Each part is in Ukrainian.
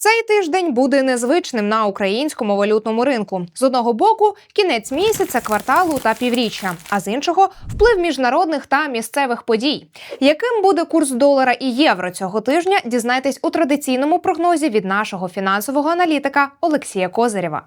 Цей тиждень буде незвичним на українському валютному ринку. З одного боку, кінець місяця, кварталу та півріччя, а з іншого вплив міжнародних та місцевих подій. Яким буде курс долара і євро цього тижня? Дізнайтесь у традиційному прогнозі від нашого фінансового аналітика Олексія Козирєва.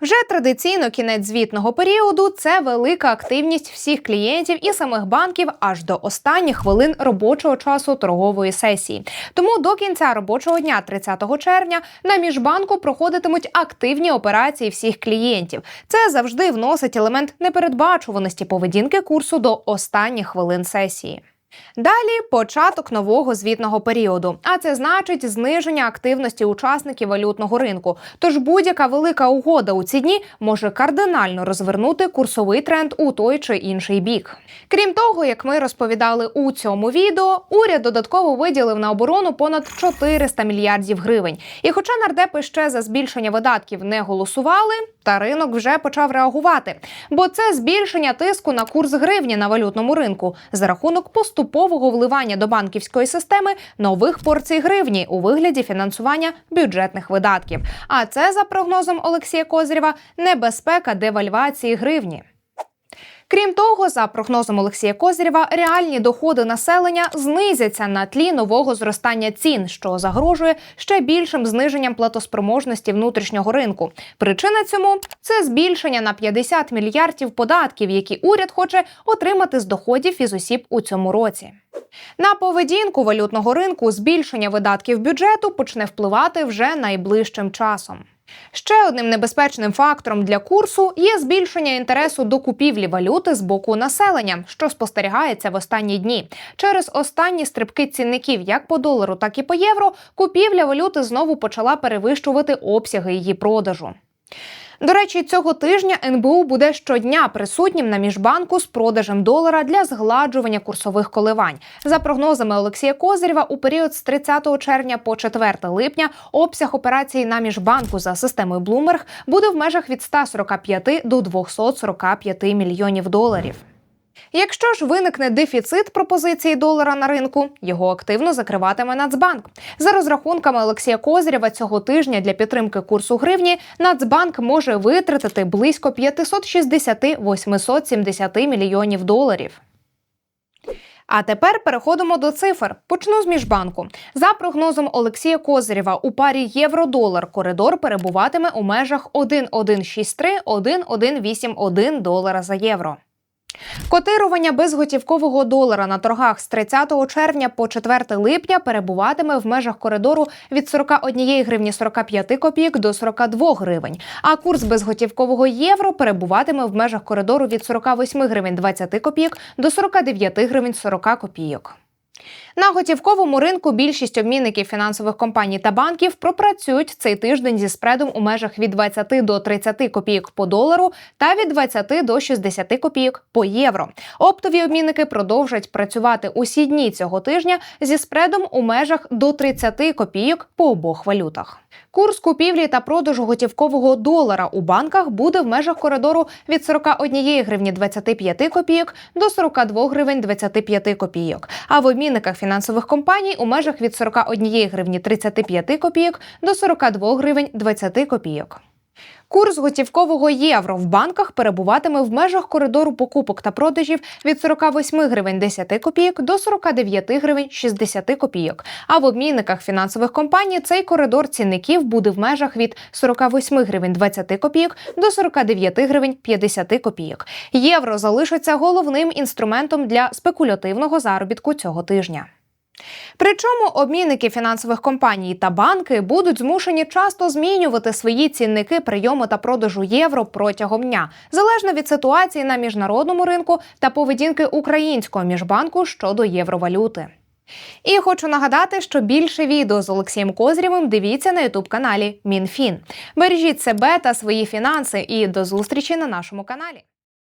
Вже традиційно кінець звітного періоду це велика активність всіх клієнтів і самих банків аж до останніх хвилин робочого часу торгової сесії. Тому до кінця робочого дня, 30 червня, на міжбанку проходитимуть активні операції всіх клієнтів. Це завжди вносить елемент непередбачуваності поведінки курсу до останніх хвилин сесії. Далі початок нового звітного періоду, а це значить зниження активності учасників валютного ринку. Тож будь-яка велика угода у ці дні може кардинально розвернути курсовий тренд у той чи інший бік. Крім того, як ми розповідали у цьому відео, уряд додатково виділив на оборону понад 400 мільярдів гривень. І хоча нардепи ще за збільшення видатків не голосували, та ринок вже почав реагувати. Бо це збільшення тиску на курс гривні на валютному ринку за рахунок поступового вливання до банківської системи нових порцій гривні у вигляді фінансування бюджетних видатків. А це за прогнозом Олексія Козирєва небезпека девальвації гривні. Крім того, за прогнозом Олексія Козирєва, реальні доходи населення знизяться на тлі нового зростання цін, що загрожує ще більшим зниженням платоспроможності внутрішнього ринку. Причина цьому це збільшення на 50 мільярдів податків, які уряд хоче отримати з доходів фізосіб у цьому році. На поведінку валютного ринку збільшення видатків бюджету почне впливати вже найближчим часом. Ще одним небезпечним фактором для курсу є збільшення інтересу до купівлі валюти з боку населення, що спостерігається в останні дні. Через останні стрибки цінників як по долару, так і по євро, купівля валюти знову почала перевищувати обсяги її продажу. До речі, цього тижня НБУ буде щодня присутнім на міжбанку з продажем долара для згладжування курсових коливань. За прогнозами Олексія Козирєва, у період з 30 червня по 4 липня обсяг операцій на міжбанку за системою Bloomberg буде в межах від 145 до 245 мільйонів доларів. Якщо ж виникне дефіцит пропозиції долара на ринку, його активно закриватиме Нацбанк. За розрахунками Олексія Козирєва, цього тижня для підтримки курсу гривні Нацбанк може витратити близько 560-870 мільйонів доларів. А тепер переходимо до цифр. Почну з міжбанку. За прогнозом Олексія Козирєва, у парі євро-долар коридор перебуватиме у межах 1,163-1,181 долара за євро. Котирування безготівкового долара на торгах з 30 червня по 4 липня перебуватиме в межах коридору від 41 гривні 45 копійок до 42 гривень. А курс безготівкового євро перебуватиме в межах коридору від 48 гривень 20 копійок до 49 гривень 40 копійок. На готівковому ринку більшість обмінників фінансових компаній та банків пропрацюють цей тиждень зі спредом у межах від 20 до 30 копійок по долару та від 20 до 60 копійок по євро. Оптові обмінники продовжать працювати усі дні цього тижня зі спредом у межах до 30 копійок по обох валютах. Курс купівлі та продажу готівкового долара у банках буде в межах коридору від 41 гривні 25 копійок до 42 гривень 25 копійок. А в обмінниках фінансових компаній у межах від 41 гривні 35 копійок до 42 гривень 20 копійок. Курс готівкового євро в банках перебуватиме в межах коридору покупок та продажів від 48 гривень 10 копійок до 49 гривень 60 копійок. А в обмінниках фінансових компаній цей коридор цінників буде в межах від 48 гривень 20 копійок до 49 гривень 50 копійок. Євро залишиться головним інструментом для спекулятивного заробітку цього тижня. Причому обмінники фінансових компаній та банки будуть змушені часто змінювати свої цінники прийому та продажу євро протягом дня, залежно від ситуації на міжнародному ринку та поведінки українського міжбанку щодо євровалюти. І хочу нагадати, що більше відео з Олексієм Козрєвим дивіться на ютуб каналі МінФін. Бережіть себе та свої фінанси і до зустрічі на нашому каналі.